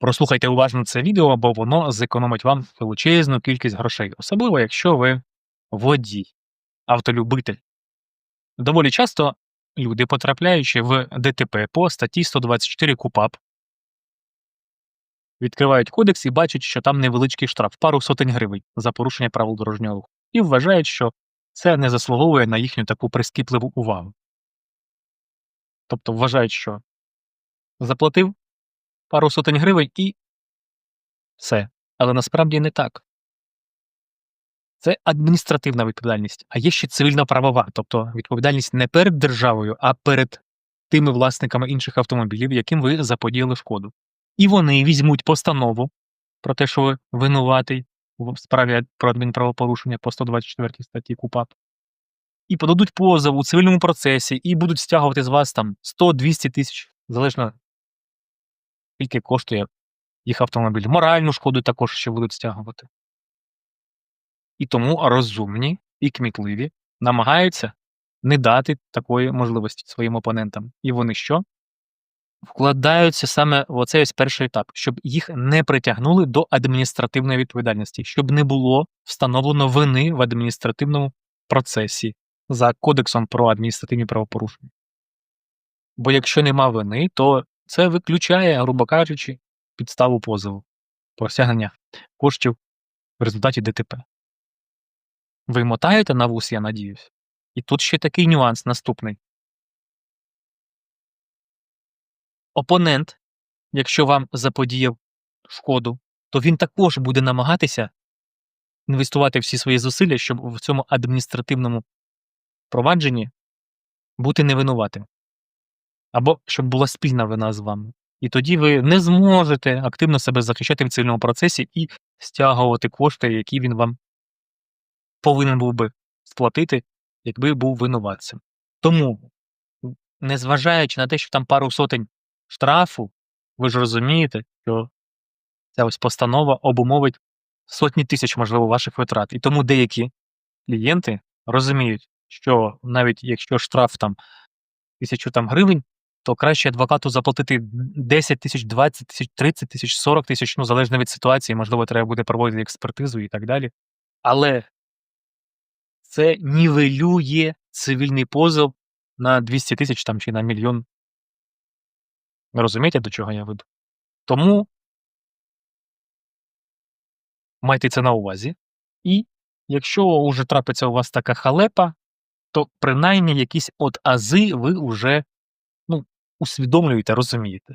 Прослухайте уважно це відео, бо воно зекономить вам величезну кількість грошей, особливо якщо ви водій, автолюбитель. Доволі часто люди, потрапляючи в ДТП по статті 124 КУПАП, відкривають кодекс і бачать, що там невеличкий штраф, пару сотень гривень за порушення правил дорожнього руху, і вважають, що це не заслуговує на їхню таку прискіпливу увагу. Тобто вважають, що заплатив пару сотень гривень і все. Але насправді не так. Це адміністративна відповідальність, а є ще цивільно-правова, тобто відповідальність не перед державою, а перед тими власниками інших автомобілів, яким ви заподіяли шкоду. І вони візьмуть постанову про те, що ви винуватий в справі про адмінправопорушення по 124 статті КУПАП, і подадуть позов у цивільному процесі, і будуть стягувати з вас там 100-200 тисяч, залежно скільки коштує їх автомобіль. Моральну шкоду також ще будуть стягувати. І тому розумні і кмітливі намагаються не дати такої можливості своїм опонентам. І вони що? Вкладаються саме в оцей ось перший етап, щоб їх не притягнули до адміністративної відповідальності, щоб не було встановлено вини в адміністративному процесі за Кодексом про адміністративні правопорушення. Бо якщо нема вини, то це виключає, грубо кажучи, підставу позову про стягнення коштів в результаті ДТП. Ви мотаєте на вус, я надіюсь. І тут ще такий нюанс наступний. Опонент, якщо вам заподіяв шкоду, то він також буде намагатися інвестувати всі свої зусилля, щоб в цьому адміністративному провадженні бути невинуватим. Або щоб була спільна вина з вами. І тоді ви не зможете активно себе захищати в цивільному процесі і стягувати кошти, які він вам повинен був би сплатити, якби був винуватцем. Тому, незважаючи на те, що там пару сотень штрафу, ви ж розумієте, що ця ось постанова обумовить сотні тисяч, можливо, ваших витрат. І тому деякі клієнти розуміють, що навіть якщо штраф там тисячу там гривень, то краще адвокату заплатити 10 тисяч, 20 тисяч, 30 тисяч, 40 тисяч, ну залежно від ситуації, можливо, треба буде проводити експертизу і так далі. Але це нівелює цивільний позов на 200 тисяч там чи на мільйон. Розумієте, до чого я веду? Тому майте це на увазі. І якщо вже трапиться у вас така халепа, то принаймні якісь от ази ви вже усвідомлюєте, розумієте.